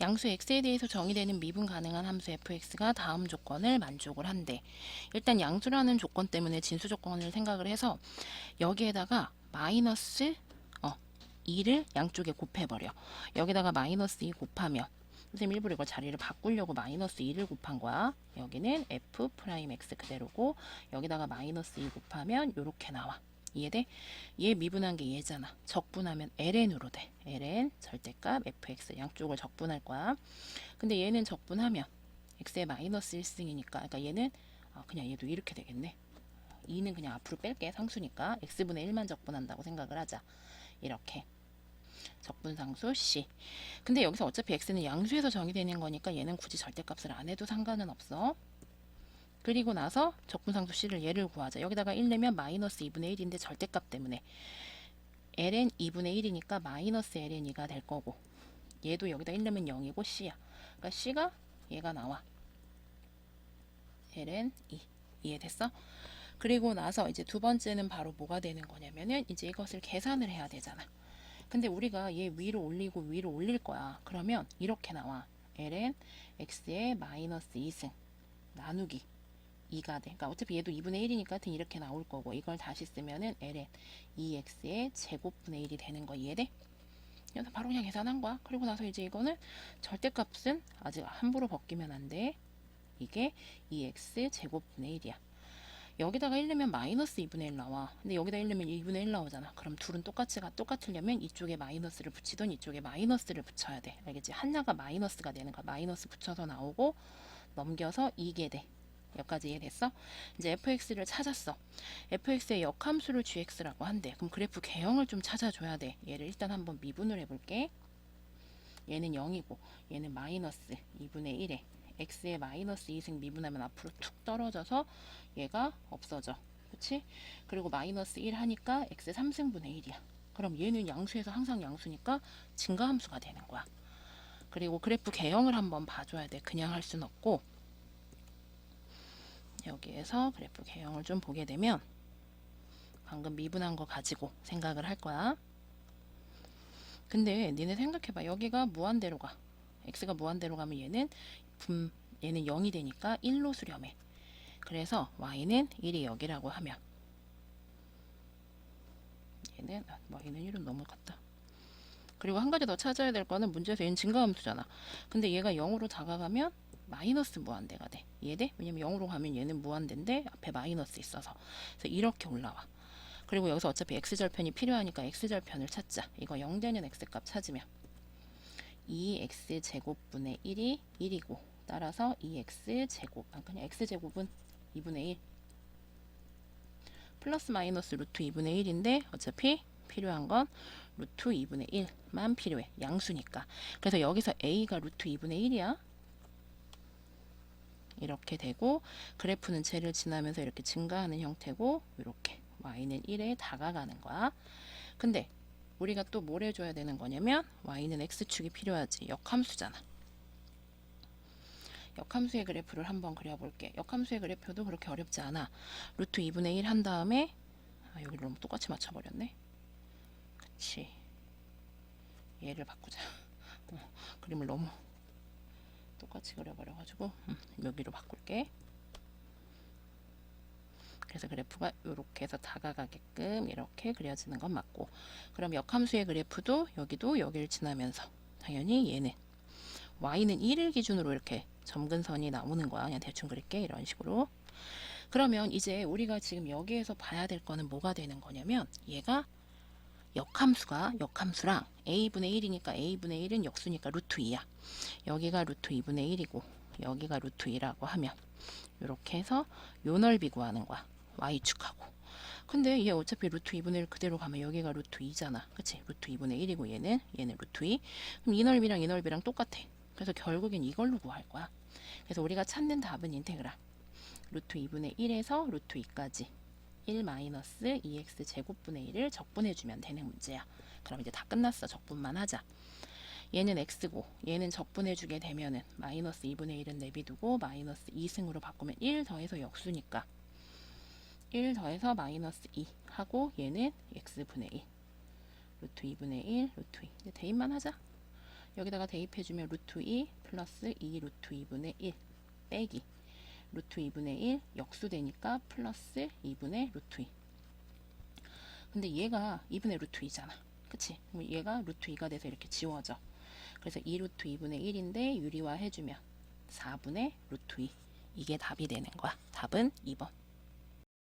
양수 x에 대해서 정의되는 미분 가능한 함수 fx가 다음 조건을 만족을 한대. 일단 양수라는 조건 때문에 진수 조건을 생각을 해서 여기에다가 마이너스 어 2를 양쪽에 곱해버려. 여기다가 마이너스 2 곱하면 선생님 일부러 이걸 자리를 바꾸려고 마이너스 2를 곱한 거야. 여기는 f 프라임 x 그대로고 여기다가 마이너스 2 곱하면 이렇게 나와. 이해돼? 얘 미분한 게 얘잖아. 적분하면 ln으로 돼. ln 절대값 fx 양쪽을 적분할 거야. 근데 얘는 적분하면 x의 마이너스 1승이니까 그러니까 얘는 아, 그냥 얘도 이렇게 되겠네. 2는 그냥 앞으로 뺄게 상수니까 x분의 1만 적분한다고 생각을 하자. 이렇게 적분상수 c. 근데 여기서 어차피 x는 양수에서 정의되는 거니까 얘는 굳이 절대값을 안 해도 상관은 없어. 그리고 나서 적분상수 c를 얘를 구하자. 여기다가 1 내면 마이너스 2분의 1인데 절대값 때문에 ln 2분의 1이니까 마이너스 ln 2가 될 거고 얘도 여기다 1 내면 0이고 c야. 그러니까 c가 얘가 나와. ln 2 이해됐어? 그리고 나서 이제 두 번째는 바로 뭐가 되는 거냐면은 이제 이것을 계산을 해야 되잖아. 근데 우리가 얘 위로 올리고 위로 올릴 거야. 그러면 이렇게 나와. ln x의 마이너스 2승 나누기 2가 돼. 그러니까 어차피 얘도 2분의 1이니까 하여튼 이렇게 나올 거고 이걸 다시 쓰면은 ln 2x의 제곱분의 1이 되는 거 이해돼? 그래서 바로 그냥 계산한 거야. 그리고 나서 이제 이거는 절대값은 아직 함부로 벗기면 안 돼. 이게 2x 제곱분의 1이야. 여기다가 1 넣으면 마이너스 2분의 1 나와. 근데 여기다 1 넣으면 2분의 1 나오잖아. 그럼 둘은 똑같이 가 똑같으려면 이쪽에 마이너스를 붙이던 이쪽에 마이너스를 붙여야 돼. 알겠지? 하나가 마이너스가 되는 거야. 마이너스 붙여서 나오고 넘겨서 이게 돼. 여기까지 이해됐어? 이제 fx를 찾았어. fx의 역함수를 gx라고 한대. 그럼 그래프 개형을 좀 찾아줘야 돼. 얘를 일단 한번 미분을 해볼게. 얘는 0이고 얘는 마이너스 2분의 1에 x의 마이너스 2승 미분하면 앞으로 툭 떨어져서 얘가 없어져. 그치? 그리고 마이너스 1 하니까 x 3승분의 1이야. 그럼 얘는 양수에서 항상 양수니까 증가함수가 되는 거야. 그리고 그래프 개형을 한번 봐줘야 돼. 그냥 할 순 없고 여기에서 그래프 개형을 좀 보게 되면 방금 미분한 거 가지고 생각을 할 거야. 근데 니네 생각해봐. 여기가 무한대로 가. x가 무한대로 가면 얘는 분 얘는 0이 되니까 1로 수렴해. 그래서 y는 1이 여기라고 하면 얘는 아, y는 1은 넘어갔다. 그리고 한 가지 더 찾아야 될 거는 문제에서 얘는 증가함수잖아. 근데 얘가 0으로 다가가면 마이너스 무한대가 돼. 이해돼? 왜냐면 0으로 가면 얘는 무한대인데 앞에 마이너스 있어서. 그래서 이렇게 올라와. 그리고 여기서 어차피 x절편이 필요하니까 x절편을 찾자. 이거 0되는 x값 찾으면 2x 제곱분의 1이 1이고 따라서 2x 제곱 아 그냥 x 제곱은 2분의 1 플러스 마이너스 루트 2분의 1인데 어차피 필요한 건 루트 2분의 1만 필요해 양수니까 그래서 여기서 a가 루트 2분의 1이야 이렇게 되고 그래프는 쟤를 지나면서 이렇게 증가하는 형태고 이렇게 y는 1에 다가가는 거야. 근데 우리가 또 뭘 해줘야 되는 거냐면 y는 x축이 필요하지. 역함수잖아. 역함수의 그래프를 한번 그려볼게. 역함수의 그래프도 그렇게 어렵지 않아. 루트 2분의 1 한 다음에 아, 여기 너무 똑같이 맞춰버렸네. 그치. 얘를 바꾸자. 어, 그림을 너무 똑같이 그려버려가지고 음, 여기로 바꿀게. 그래서 그래프가 이렇게 해서 다가가게끔 이렇게 그려지는 건 맞고. 그럼 역함수의 그래프도 여기도 여기를 지나면서 당연히 얘는 y는 1을 기준으로 이렇게 점근선이 나오는 거야. 그냥 대충 그릴게. 이런 식으로. 그러면 이제 우리가 지금 여기에서 봐야 될 거는 뭐가 되는 거냐면 얘가 역함수가 역함수랑 a분의 1이니까 a분의 1은 역수니까 루트 2야. 여기가 루트 2분의 1이고 여기가 루트 2라고 하면 이렇게 해서 요 넓이 구하는 거야. y축하고. 근데 얘 어차피 루트 2분의 1 그대로 가면 여기가 루트 2잖아. 그치? 루트 2분의 1이고 얘는 얘는 루트 2 그럼 이 넓이랑 이 넓이랑 똑같아. 그래서 결국엔 이걸로 구할 거야. 그래서 우리가 찾는 답은 인테그랄. 루트 2분의 1에서 루트 2까지 1 마이너스 2x 제곱분의 1을 적분해주면 되는 문제야. 그럼 이제 다 끝났어. 적분만 하자. 얘는 x고 얘는 적분해주게 되면은 마이너스 2분의 1은 내비두고 마이너스 2승으로 바꾸면 1 더해서 역수니까 1 더해서 마이너스 2 하고 얘는 x분의 1 루트 2분의 1 루트 2 이제 대입만 하자. 여기다가 대입해주면 루트 2 플러스 2 루트 2분의 1 빼기 루트 2분의 1 역수되니까 플러스 2분의 루트 2 근데 얘가 2분의 루트 2잖아. 그치? 그럼 얘가 루트 2가 돼서 이렇게 지워져. 그래서 2 루트 2분의 1인데 유리화 해주면 4분의 루트 2 이게 답이 되는 거야. 답은 2번